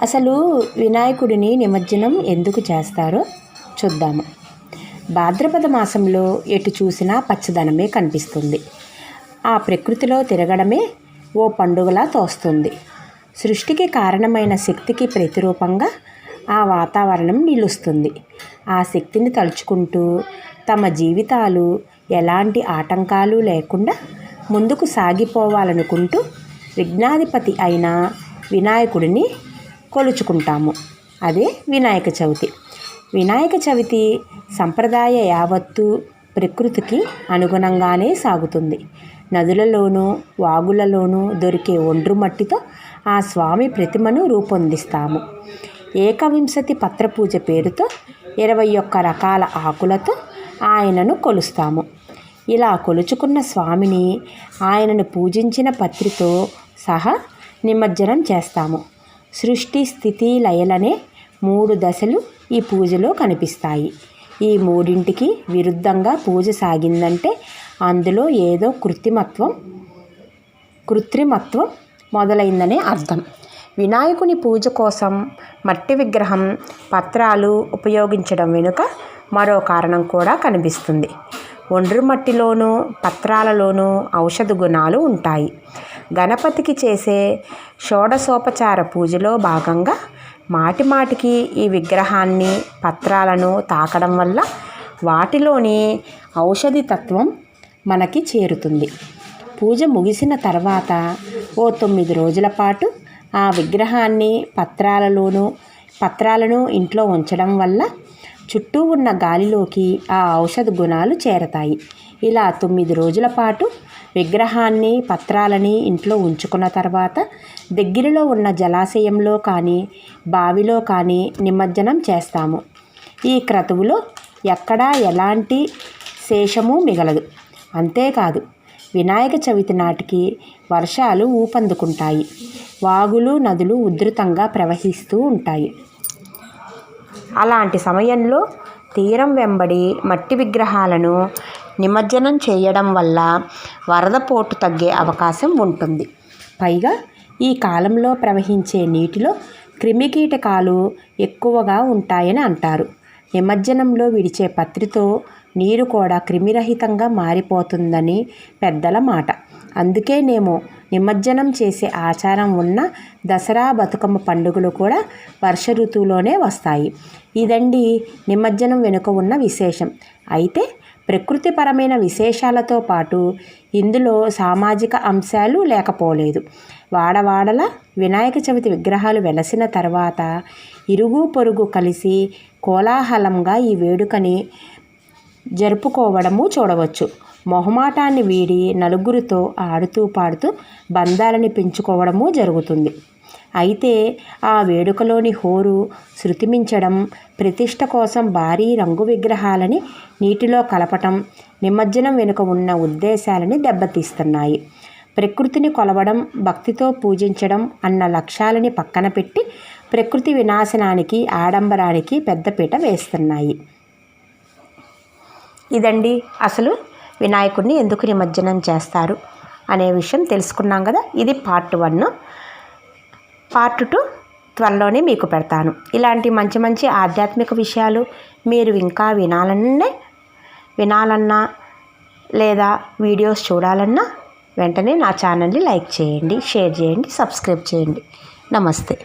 అసలు వినాయకుడిని నిమజ్జనం ఎందుకు చేస్తారో చూద్దాము. భాద్రపద మాసంలో ఎటు చూసినా పచ్చదనమే కనిపిస్తుంది. ఆ ప్రకృతిలో తిరగడమే ఓ పండుగలా తోస్తుంది. సృష్టికి కారణమైన శక్తికి ప్రతిరూపంగా ఆ వాతావరణం నిలుస్తుంది. ఆ శక్తిని తలుచుకుంటూ తమ జీవితాలు ఎలాంటి ఆటంకాలు లేకుండా ముందుకు సాగిపోవాలనుకుంటూ విఘ్నాధిపతి అయిన వినాయకుడిని కొలుచుకుంటాము. అదే వినాయక చవితి. వినాయక చవితి సంప్రదాయ యావత్తు ప్రకృతికి అనుగుణంగానే సాగుతుంది. నదులలోనూ వాగులలోనూ దొరికే ఒండ్రు మట్టితో ఆ స్వామి ప్రతిమను రూపొందిస్తాము. ఏకవింశతి పత్రపూజ పేరుతో ఇరవై ఒక్క రకాల ఆకులతో ఆయనను కొలుస్తాము. ఇలా కొలుచుకున్న స్వామిని ఆయనను పూజించిన పత్రితో సహా నిమజ్జనం చేస్తాము. సృష్టి స్థితి లయలనే మూడు దశలు ఈ పూజలో కనిపిస్తాయి. ఈ మూడింటికి విరుద్ధంగా పూజ సాగిందంటే అందులో ఏదో కృత్రిమత్వం కృత్రిమత్వం మొదలైందనే అర్థం. వినాయకుని పూజ కోసం మట్టి విగ్రహం పత్రాలు ఉపయోగించడం వెనుక మరో కారణం కూడా కనిపిస్తుంది. ఒండ్రు మట్టిలోనూ పత్రాలలోనూ ఔషధ గుణాలు ఉంటాయి. గణపతికి చేసే షోడశోపచార పూజలో భాగంగా మాటి మాటికి ఈ విగ్రహాన్ని పత్రాలను తాకడం వల్ల వాటిలోని ఔషధి తత్వం మనకి చేరుతుంది. పూజ ముగిసిన తర్వాత ఓ తొమ్మిది రోజుల పాటు ఆ విగ్రహాన్ని పత్రాలలోనూ పత్రాలను ఇంట్లో ఉంచడం వల్ల చుట్టూ ఉన్న గాలిలోకి ఆ ఔషధ గుణాలు చేరతాయి. ఇలా తొమ్మిది రోజుల పాటు విగ్రహాన్ని పత్రాలని ఇంట్లో ఉంచుకున్న తర్వాత దగ్గరలో ఉన్న జలాశయంలో కానీ బావిలో కానీ నిమజ్జనం చేస్తాము. ఈ క్రతువులో ఎక్కడా ఎలాంటి శేషము మిగలదు. అంతేకాదు వినాయక చవితి నాటికి వర్షాలు ఊపందుకుంటాయి. వాగులు నదులు ఉధృతంగా ప్రవహిస్తూ ఉంటాయి. అలాంటి సమయంలో తీరం వెంబడి మట్టి విగ్రహాలను నిమజ్జనం చేయడం వల్ల వరదపోటు తగ్గే అవకాశం ఉంటుంది. పైగా ఈ కాలంలో ప్రవహించే నీటిలో క్రిమికీటకాలు ఎక్కువగా ఉంటాయని అంటారు. నిమజ్జనంలో విడిచే పత్రితో నీరు కూడా క్రిమిరహితంగా మారిపోతుందని పెద్దల మాట. అందుకేనేమో నిమజ్జనం చేసే ఆచారం ఉన్న దసరా బతుకమ్మ పండుగలు కూడా వర్ష ఋతువులోనే వస్తాయి. ఇదండి నిమజ్జనం వెనుక ఉన్న విశేషం. అయితే ప్రకృతిపరమైన విశేషాలతో పాటు ఇందులో సామాజిక అంశాలు లేకపోలేదు. వాడవాడల వినాయక చవితి విగ్రహాలు వెలసిన తర్వాత ఇరుగు పొరుగు కలిసి కోలాహలంగా ఈ వేడుకని జరుపుకోవడము చూడవచ్చు. మొహమాటాన్ని వీడి నలుగురితో ఆడుతూ పాడుతూ బంధాలని పెంచుకోవడము జరుగుతుంది. అయితే ఆ వేడుకలోని హోరు శృతిమించడం ప్రతిష్ట కోసం భారీ రంగు విగ్రహాలని నీటిలో కలపటం నిమజ్జనం వెనుక ఉన్న ఉద్దేశాలని దెబ్బతీస్తున్నాయి. ప్రకృతిని కొలవడం భక్తితో పూజించడం అన్న లక్ష్యాలని పక్కన పెట్టి ప్రకృతి వినాశనానికి ఆడంబరానికి పెద్దపీట వేస్తున్నాయి. ఇదండి అసలు వినాయకుడిని ఎందుకు నిమజ్జనం చేస్తారు అనే విషయం తెలుసుకున్నాం కదా? ఇది పార్ట్ వన్. పార్ట్ టూ త్వరలోనే మీకు పెడతాను. ఇలాంటి మంచి మంచి ఆధ్యాత్మిక విషయాలు మీరు ఇంకా వినాలన్నే వినాలన్నా లేదా వీడియోస్ చూడాలన్నా వెంటనే నా ఛానల్ని లైక్ చేయండి షేర్ చేయండి సబ్స్క్రైబ్ చేయండి. నమస్తే.